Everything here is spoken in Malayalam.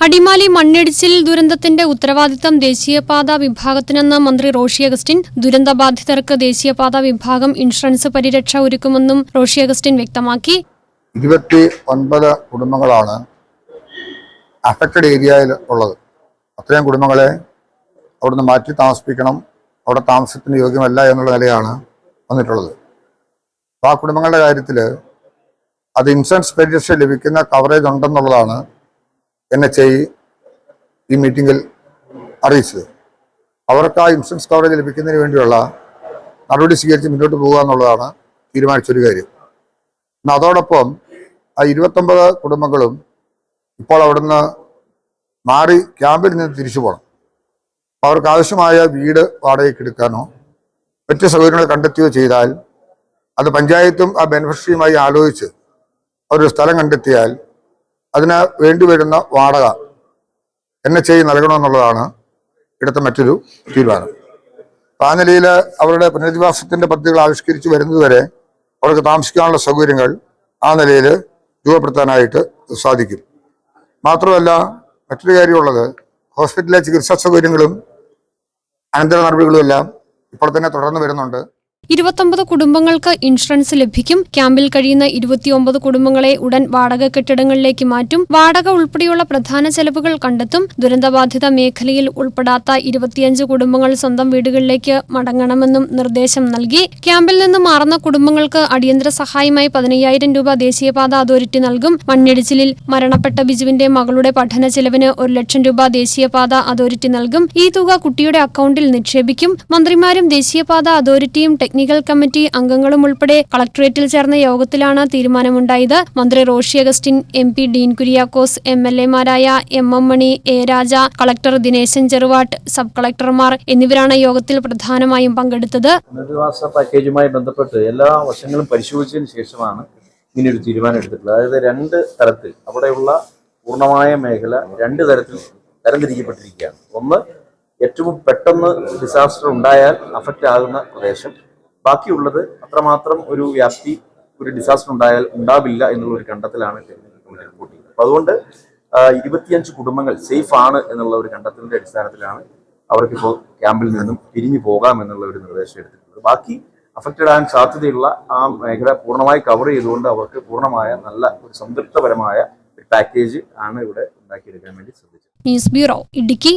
അടിമാലി മണ്ണിടിച്ചിൽ ദുരന്തത്തിന്റെ ഉത്തരവാദിത്തം ദേശീയപാത വിഭാഗത്തിനെന്ന് മന്ത്രി റോഷി അഗസ്റ്റിൻ ദുരന്തബാധിതർക്ക് ദേശീയപാത വിഭാഗം ഇൻഷുറൻസ് പരിരക്ഷ ഒരുക്കുമെന്നും റോഷി അഗസ്റ്റിൻ വ്യക്തമാക്കി. ഇരുപത്തി ഒൻപത് കുടുംബങ്ങളാണ് അഫക്റ്റഡ് ഏരിയയിൽ ഉള്ളത്. അത്രയും കുടുംബങ്ങളെ അവിടുന്ന് മാറ്റി താമസിപ്പിക്കണം അവിടെ താമസത്തിന് യോഗ്യമല്ല എന്നുള്ള നിലയാണ് വന്നിട്ടുള്ളത്. അപ്പോൾ ആ കുടുംബങ്ങളുടെ കാര്യത്തിൽ അത് ഇൻഷുറൻസ് പരിരക്ഷ ലഭിക്കുന്ന കവറേജ് ഉണ്ടെന്നുള്ളതാണ് എൻ എച്ച് ഐ ഈ മീറ്റിംഗിൽ അറിയിച്ചത്. അവർക്ക് ആ ഇൻഷുറൻസ് കവറേജ് ലഭിക്കുന്നതിന് വേണ്ടിയുള്ള നടപടി സ്വീകരിച്ച് മുന്നോട്ട് പോകുക എന്നുള്ളതാണ് തീരുമാനിച്ചൊരു കാര്യം. എന്നാൽ അതോടൊപ്പം ആ ഇരുപത്തൊമ്പത് കുടുംബങ്ങളും ഇപ്പോൾ അവിടുന്ന് മാറി ക്യാമ്പിൽ നിന്ന് തിരിച്ചു പോകണം. അവർക്ക് ആവശ്യമായ വീട് വാടകയ്ക്ക് എടുക്കാനോ മറ്റ് സൗകര്യങ്ങൾ കണ്ടെത്തുകയോ ചെയ്താൽ അത് പഞ്ചായത്തും ആ ബെനിഫിഷ്യറിയുമായി ആലോചിച്ച് ഒരു സ്ഥലം കണ്ടെത്തിയാൽ അതിന് വേണ്ടി വരുന്ന വാടക എൻ എച്ച് ഐ നൽകണമെന്നുള്ളതാണ് ഇവിടുത്തെ മറ്റൊരു തീരുമാനം. ആ നിലയിൽ അവരുടെ പുനരധിവാസത്തിന്റെ പദ്ധതികൾ ആവിഷ്കരിച്ച് വരുന്നതുവരെ അവർക്ക് താമസിക്കാനുള്ള സൗകര്യങ്ങൾ ആ നിലയിൽ രൂപപ്പെടുത്താനായിട്ട് സാധിക്കും. മാത്രമല്ല മറ്റൊരു കാര്യമുള്ളത് ഹോസ്പിറ്റലിലെ ചികിത്സാ സൗകര്യങ്ങളും അനന്തര നടപടികളും എല്ലാം ഇപ്പോൾ തന്നെ തുടർന്ന് വരുന്നുണ്ട്. ഇരുപത്തൊമ്പത് കുടുംബങ്ങൾക്ക് ഇൻഷുറൻസ് ലഭിക്കും. ക്യാമ്പിൽ കഴിയുന്ന ഇരുപത്തിയൊമ്പത് കുടുംബങ്ങളെ ഉടൻ വാടക കെട്ടിടങ്ങളിലേക്ക് മാറ്റും. വാടക ഉൾപ്പെടെയുള്ള പ്രധാന ചെലവുകൾ കണ്ടെത്തും. ദുരന്തബാധിത മേഖലയിൽ ഉൾപ്പെടാത്ത ഇരുപത്തിയഞ്ച് കുടുംബങ്ങൾ സ്വന്തം വീടുകളിലേക്ക് മടങ്ങണമെന്നും നിർദ്ദേശം നൽകി. ക്യാമ്പിൽ നിന്ന് മാറുന്ന കുടുംബങ്ങൾക്ക് അടിയന്തര സഹായമായി പതിനയ്യായിരം രൂപ ദേശീയപാത അതോറിറ്റി നൽകും. മണ്ണിടിച്ചിലിൽ മരണപ്പെട്ട ബിജുവിന്റെ മകളുടെ പഠന ചെലവിന് ഒരു ലക്ഷം രൂപ ദേശീയപാത അതോറിറ്റി നൽകും. ഈ തുക കുട്ടിയുടെ അക്കൗണ്ടിൽ നിക്ഷേപിക്കും. മന്ത്രിമാരും ദേശീയപാത അതോറിറ്റിയും ടെക്നിക്കൽ കമ്മിറ്റി അംഗങ്ങളും ഉൾപ്പെടെ കളക്ടറേറ്റിൽ ചേർന്ന യോഗത്തിലാണ് തീരുമാനമുണ്ടായത്. മന്ത്രി Roshi Augustine M P Dean Kuriakose M L എമാരായ M M Mani A Raja collector Dineshan Cheruvattu sub കളക്ടർമാർ എന്നിവരാണ് യോഗത്തിൽ പ്രധാനമായും പങ്കെടുത്തത്. പുനരധിവാസ പാക്കേജുമായി ബന്ധപ്പെട്ട് എല്ലാ വശങ്ങളും പരിശോധിച്ചതിന് ശേഷമാണ് ഇങ്ങനെയൊരു തീരുമാനം എടുത്തിട്ടുള്ളത് അതായത് രണ്ട് തരത്തിൽ അവിടെയുള്ള പൂർണമായ മേഖല രണ്ട് തരത്തിൽ തരംതിരിക്കപ്പെട്ടിരിക്കുകയാണ്. ഒന്ന് ഏറ്റവും പെട്ടെന്ന് ഡിസാസ്റ്റർ ഉണ്ടായാൽ അഫക്റ്റ് ആകുന്ന പ്രദേശം ബാക്കിയുള്ളത് അത്രമാത്രം ഒരു വ്യാപ്തി ഒരു ഡിസാസ്റ്റർ ഉണ്ടായാൽ ഉണ്ടാവില്ല എന്നുള്ള ഒരു കണ്ടെത്തലാണ് റിപ്പോർട്ട് ചെയ്യുന്നത് അപ്പൊ അതുകൊണ്ട് ഇരുപത്തിയഞ്ച് കുടുംബങ്ങൾ സേഫ് ആണ് എന്നുള്ള ഒരു കണ്ടെത്തലിന്റെ അടിസ്ഥാനത്തിലാണ് അവർക്കിപ്പോൾ ക്യാമ്പിൽ നിന്നും പിരിഞ്ഞു പോകാം എന്നുള്ള ഒരു നിർദ്ദേശം എടുത്തിട്ടുള്ളത്. ബാക്കി അഫക്റ്റഡ് ആകാൻ സാധ്യതയുള്ള ആ മേഖല പൂർണമായി കവർ ചെയ്തുകൊണ്ട് അവർക്ക് പൂർണമായ നല്ല ഒരു സംതൃപ്തപരമായ ഒരു പാക്കേജ് ആണ് ഇവിടെ ഉണ്ടാക്കിയെടുക്കാൻ വേണ്ടി ശ്രദ്ധിച്ചത്. News bureau Idukki.